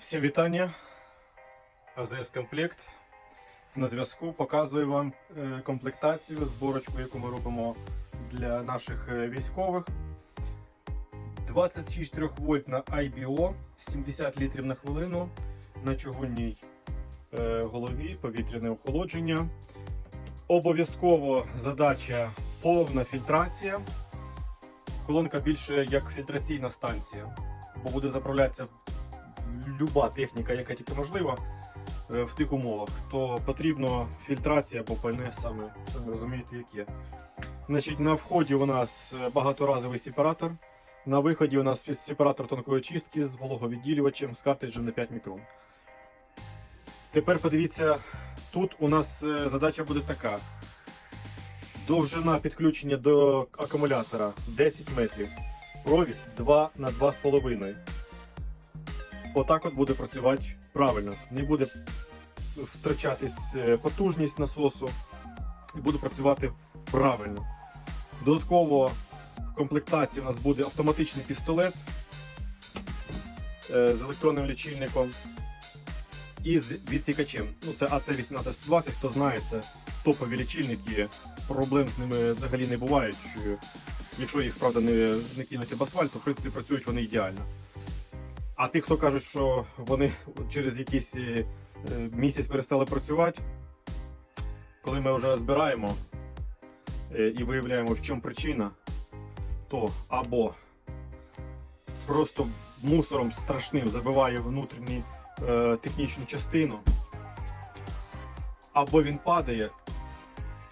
Всім вітання. АЗС Комплект. На зв'язку показую вам е, комплектацію, зборочку, яку ми робимо для наших е, військових. 24 вольт на IBO, 70 літрів на хвилину на чугунній е, голові, повітряне охолодження. Обов'язково задача повна фільтрація. Колонка більше як фільтраційна станція, бо буде заправлятися люба техніка, яка тільки можлива е, в тих умовах, то потрібно фільтрація або пальне саме, самі розумієте, яке. Значить, на вході у нас е, багаторазовий сепаратор. На виході у нас сепаратор тонкої чистки з вологовідділювачем з картриджем на 5 мікрон. Тепер подивіться, тут у нас е, задача буде така. Довжина підключення до акумулятора 10 метрів. Провід 2 на 2,5. Отак от буде працювати правильно. Не буде втрачатись е, потужність насосу і буде працювати правильно. Додатково в комплектації у нас буде автоматичний пістолет е, з електронним лічильником і з відсікачем. Ну, це АЦ-1820, хто знає, це топові лічильники. Проблем з ними взагалі не буває. Що, Якщо їх, правда, не, не кинути в асфальт, то в принципі працюють вони ідеально. А ті, хто кажуть, що вони через якийсь е, місяць перестали працювати, коли ми вже розбираємо е, і виявляємо, в чому причина, то або просто мусором страшним забиває внутрішню е, технічну частину, або він падає,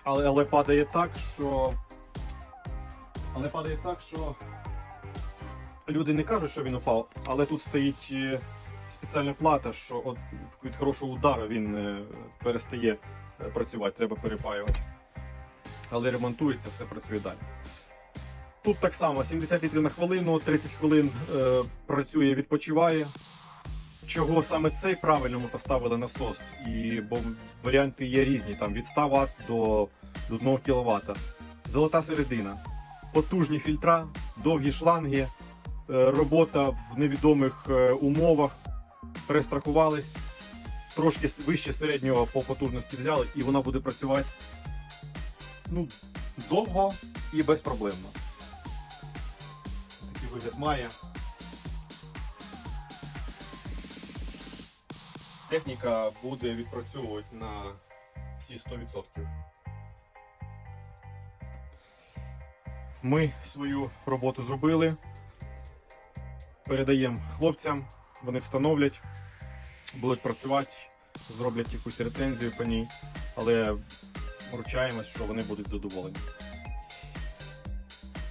але, але падає так, що. Але падає так, що люди не кажуть, що він упав, але тут стоїть е, спеціальна плата, що від хорошого удару він е, перестає е, працювати, треба перепаювати. Але ремонтується, все працює далі. Тут так само 70 літрів на хвилину, 30 хвилин е, працює, відпочиває. Чого саме цей правильно ми поставили насос? І, бо варіанти є різні, там від 100 Вт до, до 1 кВт. Золота середина, потужні фільтра, довгі шланги, робота в невідомих е, умовах, перестрахувались, трошки вище середнього по потужності взяли, і вона буде працювати ну, довго і безпроблемно. Такий вигляд має. Техніка буде відпрацьовувати на всі 100%. Ми свою роботу зробили. Передаємо хлопцям, вони встановлять, будуть працювати, зроблять якусь рецензію по ній, але вручаємось, що вони будуть задоволені.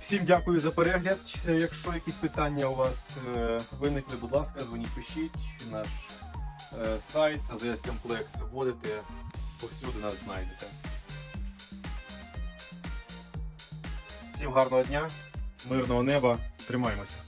Всім дякую за перегляд. Е, Якщо якісь питання у вас е, виникли, будь ласка, дзвоніть, пишіть. Наш е, сайт АЗС Комплект вводите, повсюди нас знайдете. Всім гарного дня, мирного неба, тримаємося.